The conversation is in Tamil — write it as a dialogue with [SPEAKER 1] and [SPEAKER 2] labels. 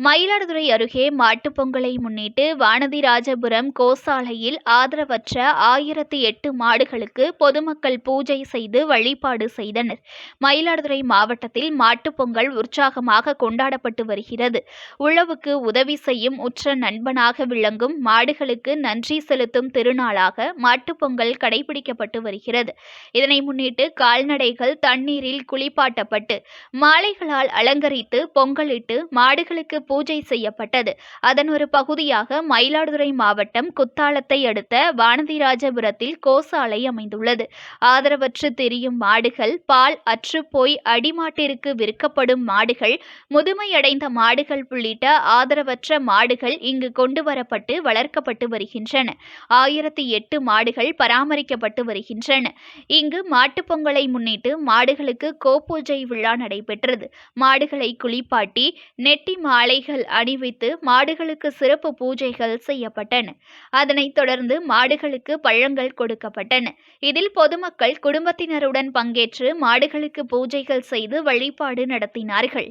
[SPEAKER 1] Mayiladuthurai அருகே மாட்டுப்பொங்கலை முன்னிட்டு வானதிராஜபுரம் கோசாலையில் ஆதரவற்ற ஆயிரத்தி எட்டு மாடுகளுக்கு பொதுமக்கள் பூஜை செய்து வழிபாடு செய்தனர். மயிலாடுதுறை மாவட்டத்தில் மாட்டுப்பொங்கல் உற்சாகமாக கொண்டாடப்பட்டு வருகிறது. உழவுக்கு உதவி செய்யும் உற்ற நண்பனாக விளங்கும் மாடுகளுக்கு நன்றி செலுத்தும் திருநாளாக மாட்டுப் பொங்கல் கடைபிடிக்கப்பட்டு வருகிறது. இதனை முன்னிட்டு கால்நடைகள் தண்ணீரில் குளிப்பாட்டப்பட்டு மாலைகளால் அலங்கரித்து பொங்கலிட்டு மாடுகளுக்கு பூஜை செய்யப்பட்டது. அதன் ஒரு பகுதியாக மயிலாடுதுறை மாவட்டம் குத்தாலத்தை அடுத்த வானதிராஜபுரத்தில் கோசாலை அமைந்துள்ளது. ஆதரவற்று திரியும் மாடுகள் பால் அற்றுப்போய் அடிமாட்டிற்கு விற்கப்படும் மாடுகள் முதுமையடைந்த மாடுகள் உள்ளிட்ட ஆதரவற்ற மாடுகள் இங்கு கொண்டு வரப்பட்டு வளர்க்கப்பட்டு வருகின்றன. ஆயிரத்தி எட்டு மாடுகள் பராமரிக்கப்பட்டு வருகின்றன. இங்கு மாட்டுப்பொங்கலை முன்னிட்டு மாடுகளுக்கு கோப்பூஜை விழா நடைபெற்றது. மாடுகளை குளிப்பாட்டி நெட்டி மாலை மாலைகள் அணிவித்து மாடுகளுக்கு சிறப்பு பூஜைகள் செய்யப்பட்டன. அதனைத் தொடர்ந்து மாடுகளுக்கு பழங்கள் கொடுக்கப்பட்டன. இதில் பொதுமக்கள் குடும்பத்தினருடன் பங்கேற்று மாடுகளுக்கு பூஜைகள் செய்து வழிபாடு நடத்தினார்கள்.